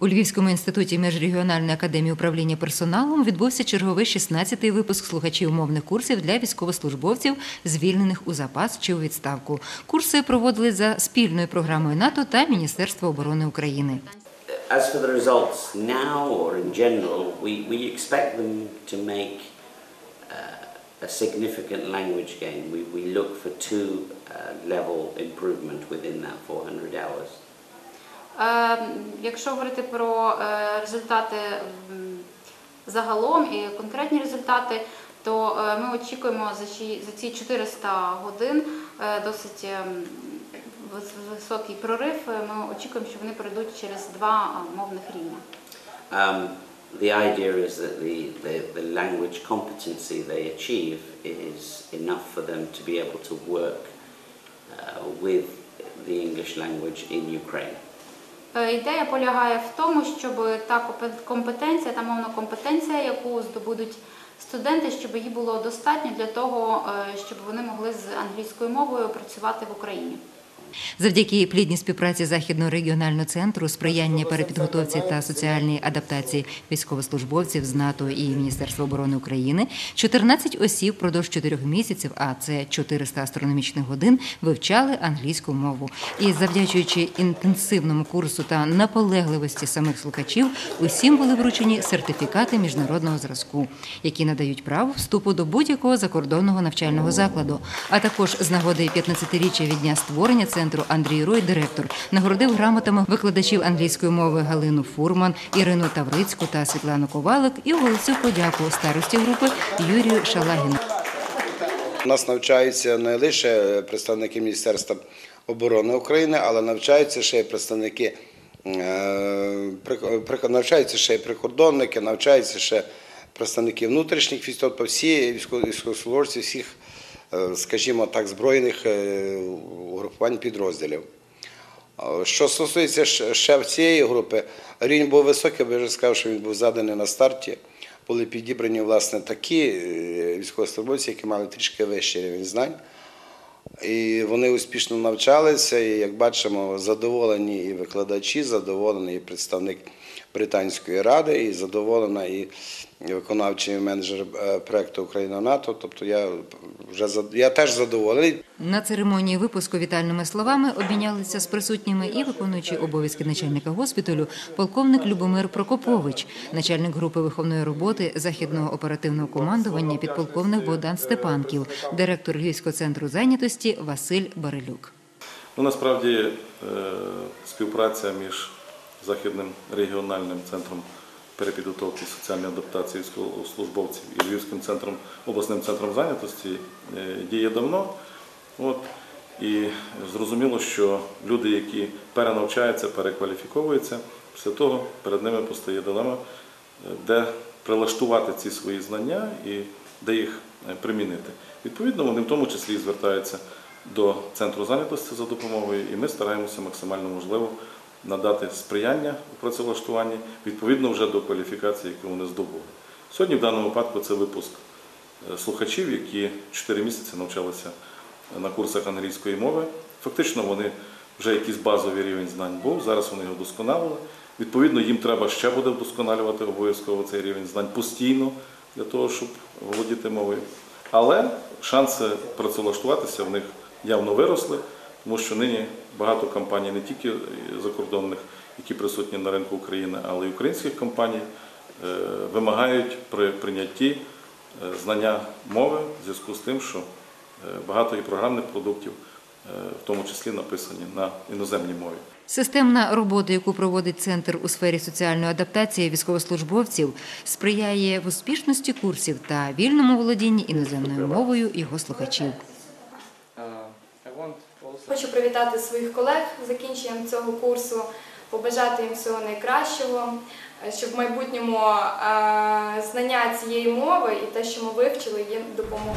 У Львівському інституті міжрегіональної академії управління персоналом відбувся черговий 16-й випуск слухачів мовних курсів для військовослужбовців, звільнених у запас чи у відставку. Курси проводили за спільною програмою НАТО та Міністерства оборони України. As for the results now or in general, we, we expect them to make uh, a significant language gain. We, we look for two uh, level improvement within that 400 hours. Е, Якщо говорити про е, результати загалом і конкретні результати, то е, ми очікуємо за ці- за ці 400 годин е, досить ем, високий прорив. Ми очікуємо, що вони пройдуть через два мовних рівня. Um, the idea is that the, the, the language competency they achieve is enough for them to be able to work uh, with the English language in Ukraine. Е, Ідея полягає в тому, щоб та компе- компетенція, та мовна компетенція, яку здобудуть студенти, щоб її було достатньо для того, е, щоб вони могли з англійською мовою працювати в Україні. Завдяки плідній співпраці Західного регіонального центру сприяння перепідготовці та соціальній адаптації військовослужбовців з НАТО і Міністерства оборони України 14 осіб впродовж 4 місяців, а це 400 астрономічних годин, вивчали англійську мову. І завдячуючи інтенсивному курсу та наполегливості самих слухачів, усім були вручені сертифікати міжнародного зразку, які надають право вступу до будь-якого закордонного навчального закладу. А також з нагоди 15-річчя від дня створення центру Андрій Рой, директор, нагородив грамотами викладачів англійської мови Галину Фурман, Ірину Таврицьку та Світлану Ковалик і оголосив подяку старості групи Юрію Шалагіну. У нас навчаються не лише представники Міністерства оборони України, але навчаються ще й представники е, навчаються ще й прикордонники, навчаються ще представники внутрішніх військ, тобто всі військово- військовослужбовці всіх, скажімо так, збройних е, угрупувань підрозділів. Що стосується ще цієї групи, рівень був високий, бо я вже сказав, що він був заданий на старті. Були підібрані власне такі е, військовослужбовці, які мали трішки вищий рівень знань. І вони успішно навчалися, і як бачимо, задоволені і викладачі, задоволений і представник Британської ради, і задоволена і виконавчий менеджер е, проекту Україна НАТО. Тобто я вже я теж задоволений. На церемонії випуску вітальними словами обмінялися з присутніми і виконуючий обов'язки начальника госпіталю полковник Любомир Прокопович, начальник групи виховної роботи західного оперативного командування підполковник Богдан Степанків, директор Львівського центру зайнятості Василь Барилюк. Ну, насправді е, співпраця між Західним регіональним центром перепідготовки соціальної адаптації військовослужбовців і Львівським центром, обласним центром зайнятості е, діє давно. От, і зрозуміло, що люди, які перенавчаються, перекваліфіковуються, після того перед ними постає дилема, е, де прилаштувати ці свої знання і де їх е, примінити. Відповідно, вони в тому числі звертаються до центру зайнятості за допомогою, і ми стараємося максимально можливо надати сприяння у працевлаштуванні відповідно вже до кваліфікації, яку вони здобули. Сьогодні в даному випадку це випуск е, слухачів, які 4 місяці навчалися на курсах англійської мови. Фактично вони вже якийсь базовий рівень знань був, зараз вони його вдосконалили. Відповідно, їм треба ще буде вдосконалювати обов'язково цей рівень знань постійно для того, щоб володіти мовою. Але шанси працевлаштуватися в них явно виросли, тому що нині багато компаній, не тільки закордонних, які присутні на ринку України, але й українських компаній, е, вимагають при прийнятті е, знання мови в зв'язку з тим, що е, багато і програмних продуктів, в тому числі написані на іноземній мові. Системна робота, яку проводить центр у сфері соціальної адаптації військовослужбовців, сприяє в успішності курсів та вільному володінні іноземною мовою його слухачів. Хочу привітати своїх колег з закінченням цього курсу, побажати їм всього найкращого, щоб в майбутньому е, знання цієї мови і те, що ми вивчили, їм допомогло.